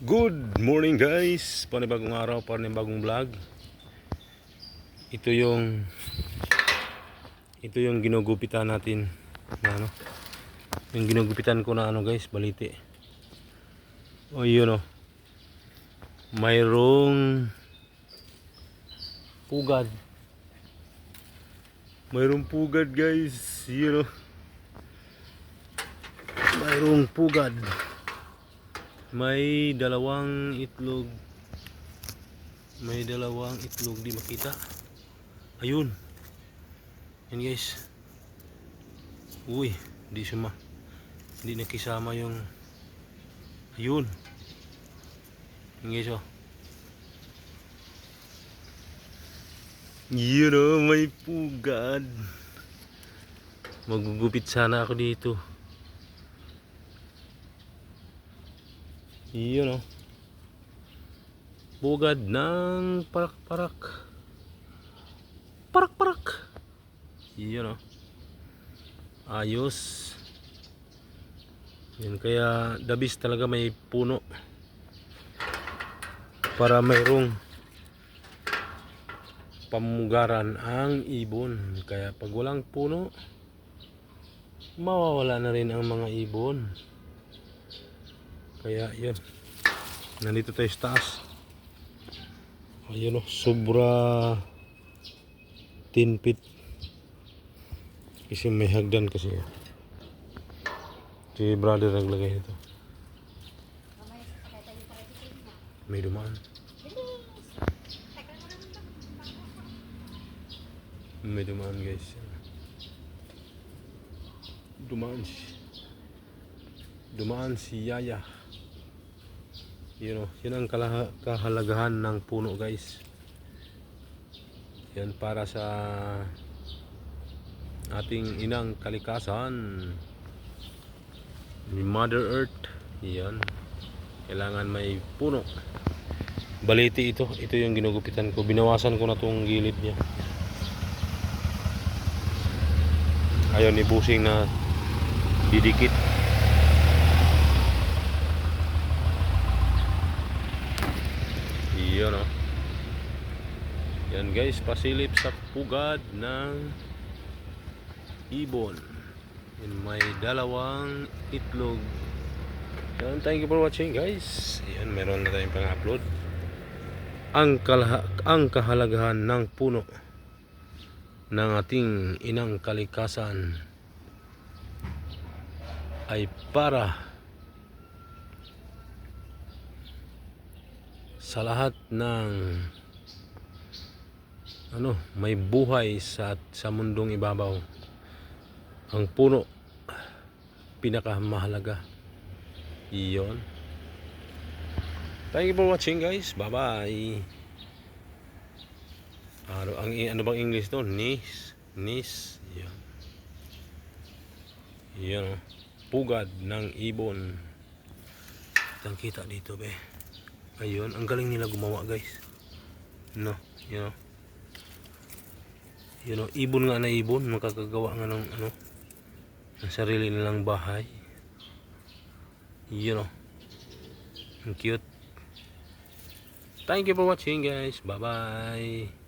Good morning guys! Panibagong araw, panibagong vlog. Ito yung ito yung ginugupitan natin na ano. Yung ginugupitan ko na ano guys, baliti. O yun o. Mayroong pugad. Mayroong pugad guys. Yun o. Mayroong pugad. May dalawang itlog. May dalawang itlog di makita. Ayun. Yan guys. Uy, di suma. Hindi nakisama yung Ayun. Yan guys oh. Yun oh, may pugad. Magugupit sana ako dito. Yun oh. Bugad ng parak-parak. Parak-parak. Yun oh. Ayos. Yan kaya dabis talaga may puno. Para mayroong pamugaran ang ibon. Kaya pag walang puno, mawawala na rin ang mga ibon. Kaya yun. Nandito tayo sa taas. Ayun o, sobra 10 feet. Kasi may hagdan kasi. Si brother naglagay ito. May dumaan. May dumaan guys. Dumaan si dumaan si Yaya. Yun o, yun ang kahalagahan ng puno guys. Yan para sa ating inang kalikasan. Mother Earth. Yan. Kailangan may puno. Baliti ito. Ito yung ginugupitan ko. Binawasan ko na tong gilid niya. Ayaw ni Busing na didikit. Iyon o. Yan guys, pasilip sa pugad ng ibon. Yan, may dalawang itlog. Yan, thank you for watching guys. Yan, meron na tayong pang-upload. Ang, kalaha, ang kahalagahan ng puno ng ating inang kalikasan ay para sa lahat ng ano, may buhay sa sa mundong ibabaw. Ang puno pinakamahalaga. Iyon. Thank you for watching guys. Bye-bye. Ano, ang, ano bang English doon? Nis. Nis. Yan. Yan oh. Pugad ng ibon. Kitang kita dito be. Ayun. Ang galing nila gumawa guys. No. You know. You know, ibon nga na ibon. Makakagawa nga ng ano. Ng sarili nilang bahay. You know. Ang cute. Thank you for watching guys. Bye bye.